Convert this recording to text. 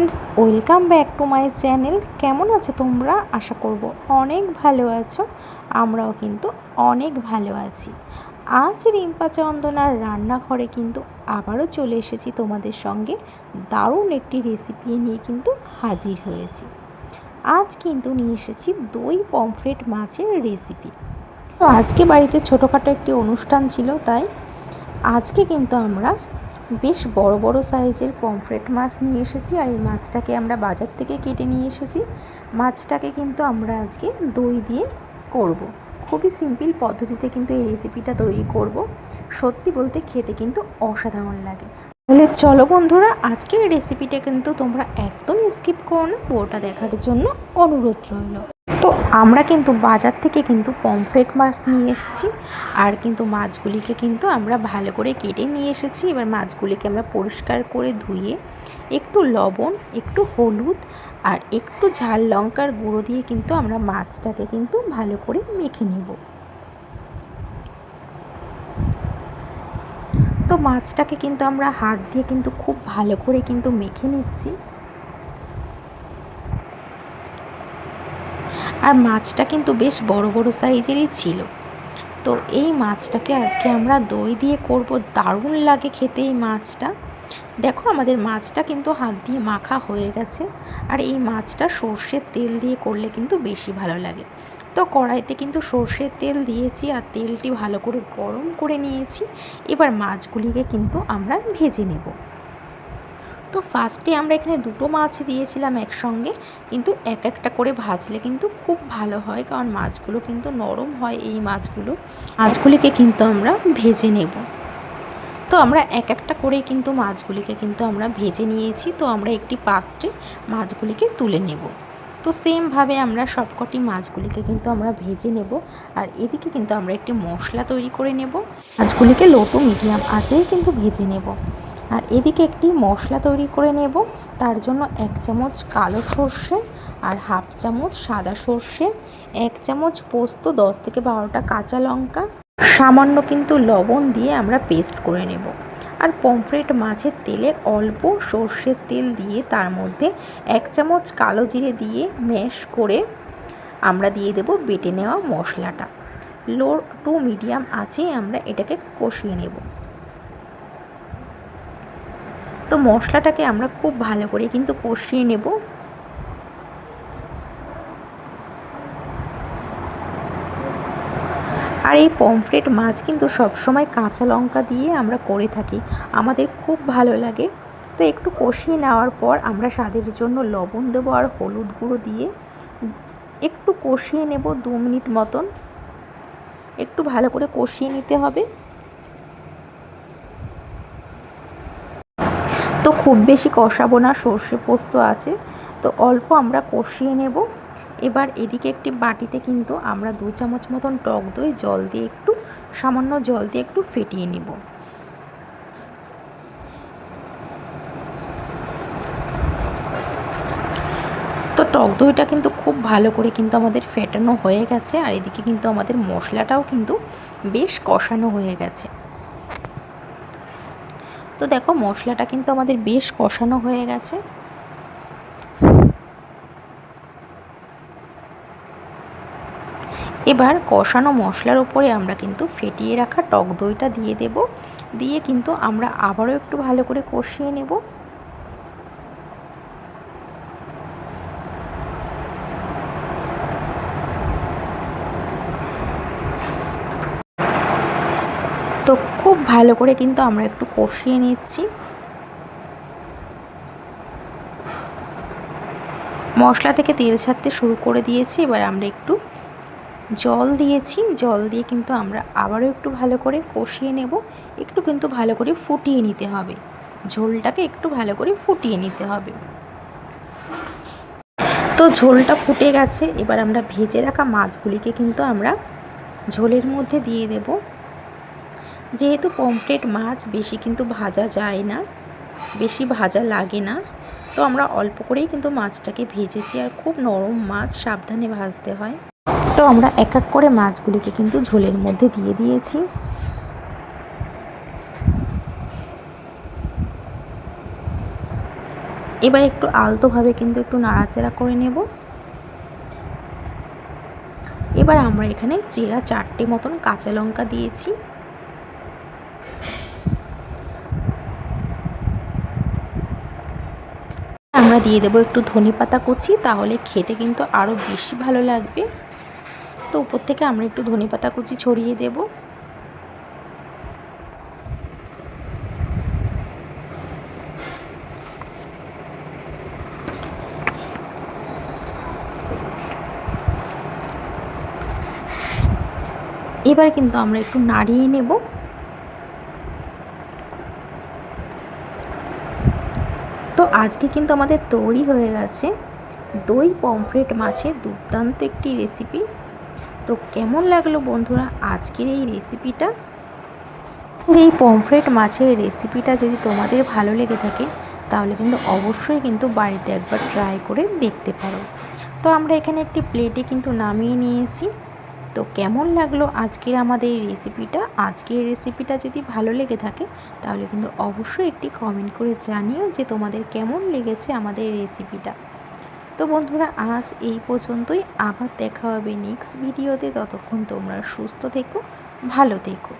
Friends, welcome back to my channel. কেমন আছো তোমরা? আশা করব অনেক ভালো আছো। আমরাও কিন্তু অনেক ভালো আছি। আজ রিম্পা চন্দনার রান্নাঘরে কিন্তু আবারও চলে এসেছি তোমাদের সঙ্গে। দারুণ একটি রেসিপি নিয়ে কিন্তু হাজির হয়েছি। আজ কিন্তু নিয়ে এসেছি দই পমফ্রেট মাছের রেসিপি তো আজকে বাড়িতে ছোটোখাটো একটি অনুষ্ঠান ছিল তাই আজকে কিন্তু আমরা বেশ বড় বড় সাইজের পমফ্রেট মাছ নিয়ে এসেছি আর এই মাছটাকে আমরা বাজার থেকে কেটে নিয়ে এসেছি মাছটাকে কিন্তু আমরা আজকে দই দিয়ে করব। খুবই সিম্পল পদ্ধতিতে কিন্তু এই রেসিপিটা তৈরি করব। সত্যি বলতে খেতে কিন্তু অসাধারণ লাগে তাহলে চলো বন্ধুরা, আজকে এই রেসিপিটা কিন্তু তোমরা একদমই স্কিপ করো না, পুরোটা দেখার জন্য অনুরোধ রইল তো আমরা কিন্তু বাজার থেকে কিন্তু পমফ্রেট মাছ নিয়ে এসেছি। আর কিন্তু মাছগুলিকে কিন্তু আমরা ভালো করে কেটে নিয়ে এসেছি। এবার মাছগুলিকে আমরা পরিষ্কার করে ধুয়ে একটু লবণ, একটু হলুদ আর একটু ঝাল লঙ্কার গুঁড়ো দিয়ে কিন্তু আমরা মাছটাকে কিন্তু ভালো করে মেখে নেব। তো মাছটাকে কিন্তু আমরা হাত দিয়ে কিন্তু খুব ভালো করে কিন্তু মেখে নিচ্ছি। আর মাছটা কিন্তু বেশ বড় বড় সাইজেরই ছিল। তো এই মাছটাকে আজকে আমরা দই দিয়ে করব। দারুণ লাগে খেতে এই মাছটা। দেখো আমাদের মাছটা কিন্তু হাত দিয়ে মাখা হয়ে গেছে। আর এই মাছটা সর্ষের তেল দিয়ে করলে কিন্তু বেশি ভালো লাগে। তো কড়াইতে কিন্তু সর্ষের তেল দিয়েছি আর তেলটি ভালো করে গরম করে নিয়েছি। এবার মাছগুলিকে কিন্তু আমরা ভেজে নেব। তো ফার্স্টে আমরা এখানে দুটো মাছ দিয়েছিলাম একসঙ্গে, কিন্তু এক একটা করে ভাজলে কিন্তু খুব ভালো হয়, কারণ মাছগুলো কিন্তু নরম হয় এই মাছগুলো। মাছগুলিকে কিন্তু আমরা ভেজে নেব। তো আমরা এক একটা করে কিন্তু মাছগুলিকে কিন্তু আমরা ভেজে নিয়েছি, তো আমরা একটি পাত্রে মাছগুলিকে তুলে নেব। তো সেমভাবে আমরা সবকটি মাছগুলিকে কিন্তু আমরা ভেজে নেব, আর এদিকে কিন্তু আমরা একটি মশলা তৈরি করে নেব। মাছগুলিকে লোটো মিডিয়াম আঁচেই কিন্তু ভেজে নেব। আর এদিকে একটি মশলা তৈরি করে নেব। তার জন্য এক চামচ কালো সর্ষে আর হাফ চামচ সাদা সর্ষে, এক চামচ পোস্ত, দশ থেকে বারোটা কাঁচা লঙ্কা। সামান্য কিন্তু লবণ দিয়ে আমরা পেস্ট করে নেব। আর পমফ্রেট মাছের তেলে অল্প সর্ষের তেল দিয়ে তার মধ্যে এক চামচ কালো জিরে দিয়ে ম্যাশ করে আমরা দিয়ে দেব বেটে নেওয়া মশলাটা। লো টু মিডিয়াম আছে আমরা এটাকে কষিয়ে নেব। তো মশলাটাকে আমরা খুব ভালো করে কিন্তু কষিয়ে নেব। আর এই পমফ্রেট মাছ কিন্তু সবসময় কাঁচা লঙ্কা দিয়ে আমরা করে থাকি, আমাদের খুব ভালো লাগে। তো একটু কষিয়ে নেওয়ার পর আমরা স্বাদের জন্য লবণ দেবো আর হলুদ গুঁড়ো দিয়ে। একটু কষিয়ে নেব দু মিনিট মতন। একটু ভালো করে কষিয়ে নিতে হবে তো খুব বেশি কষাবো না, সর্ষে পোস্ত আছে। তো অল্প আমরা কষিয়ে নেব। এবার এদিকে একটি বাটিতে কিন্তু আমরা দু চামচ মতন টক দই, জল দিয়ে একটু, সামান্য জল দিয়ে একটু ফেটিয়ে নেব। তো টক দইটা কিন্তু খুব ভালো করে কিন্তু আমাদের ফেটানো হয়ে গেছে, আর এদিকে কিন্তু আমাদের মশলাটাও কিন্তু বেশ কষানো হয়ে গেছে। তো দেখো, মশলাটা কিন্তু আমাদের বেশ কষানো হয়ে গেছে। এবার কষানো মশলার উপরে আমরা কিন্তু ফেটিয়ে রাখা টক দইটা দিয়ে দেব। দিয়ে কিন্তু আমরা আবারও একটু ভালো করে কষিয়ে নেব। তো খুব ভালো করে কিন্তু আমরা একটু কষিয়ে নিচ্ছি। মশলা থেকে তেল ছাড়তে শুরু করে দিয়েছি, এবার আমরা একটু জল দিয়েছি। জল দিয়ে কিন্তু আমরা আবারও একটু ভালো করে কষিয়ে নেব। একটু কিন্তু ভালো করে ফুটিয়ে নিতে হবে। ঝোলটাকে একটু ভালো করে ফুটিয়ে নিতে হবে। তো ঝোলটা ফুটে গেছে, এবার আমরা ভেজে রাখা মাছগুলিকে কিন্তু আমরা ঝোলের মধ্যে দিয়ে দেব। যেহেতু পমফ্রেট মাছ বেশি কিন্তু ভাজা যায় না, বেশি ভাজা লাগে না, তো আমরা অল্প করেই কিন্তু মাছটাকে ভেজেছি আর খুব নরম মাছ, সাবধানে ভাজতে হয়। তো আমরা এক এক করে মাছগুলিকে কিন্তু ঝোলের মধ্যে দিয়ে দিয়েছি। এবার একটু আলতোভাবে কিন্তু একটু নাড়াচাড়া করে নেব। এবার আমরা এখানে চেরা চারটে মতন কাঁচা লঙ্কা দিয়েছি। আমরা দিয়ে দেবো একটু ধনে পাতা কুচি, তাহলে খেতে কিন্তু আরও বেশি ভালো লাগবে। তো উপর থেকে আমরা একটু ধনে পাতা কুচি ছড়িয়ে দেব। এবার কিন্তু আমরা একটু নাড়িয়ে নেব। তো আজকে কিন্তু আমাদের তৈরি হয়ে গেছে দই পমফ্রেট মাছের দুর্দান্ত একটি রেসিপি তো কেমন লাগল বন্ধুরা আজকের এই রেসিপিটা এই পমফ্রেট মাছের রেসিপিটা যদি তোমাদের ভালো লেগে থাকে, তাহলে কিন্তু অবশ্যই কিন্তু বাড়িতে একবার ট্রাই করে দেখতে পারো। তো আমরা এখানে একটি প্লেটে কিন্তু নামিয়ে নিয়েছি। তো কেমন লাগল আজকের আমাদের এই রেসিপিটা আজকের রেসিপিটা যদি ভালো লেগে থাকে, তাহলে কিন্তু অবশ্যই একটি কমেন্ট করে জানিও যে তোমাদের কেমন লেগেছে আমাদের রেসিপিটা তো বন্ধুরা, আজ এই পর্যন্তই। আবার দেখা হবে নেক্সট ভিডিওতে ততক্ষণ তোমরা সুস্থ থেকো, ভালো থেকো।